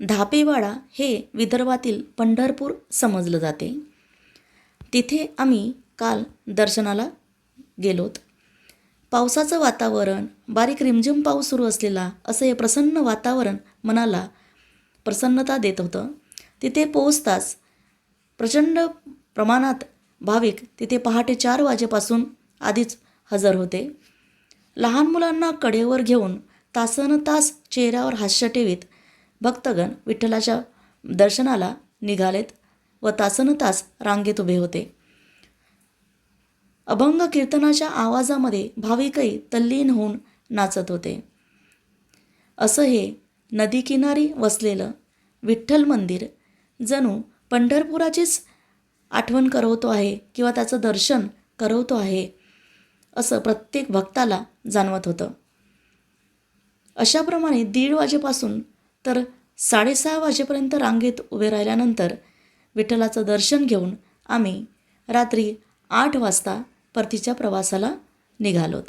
धापेवाडा हे विदर्भातील पंढरपूर समजलं जाते. तिथे आम्ही काल दर्शनाला गेलोत. पावसाचं वातावरण बारीक रिमझिम पाऊस सुरू असलेला असं हे प्रसन्न वातावरण मनाला प्रसन्नता देत होतं. तिथे पोहोचताच प्रचंड प्रमाणात भाविक तिथे पहाटे चार वाजेपासून आधीच हजर होते. लहान मुलांना कडेवर घेऊन तासन तास चेहऱ्यावर हास्य ठेवीत भक्तगण विठ्ठलाच्या दर्शनाला निघालेत व तासन तास रांगेत उभे होते. अभंग कीर्तनाच्या आवाजामध्ये भाविकही तल्लीन होऊन नाचत होते. असं हे नदीकिनारी वसलेलं विठ्ठल मंदिर जणू पंढरपुराचीच आठवण करवतो आहे किंवा त्याचं दर्शन करवतो आहे असं प्रत्येक भक्ताला जाणवत होतं. अशाप्रमाणे दीड वाजेपासून तर साडेसहा वाजेपर्यंत रांगेत उभे राहिल्यानंतर विठ्ठलाचं दर्शन घेऊन आम्ही रात्री आठ वाजता परतीच्या प्रवासाला निघालोत.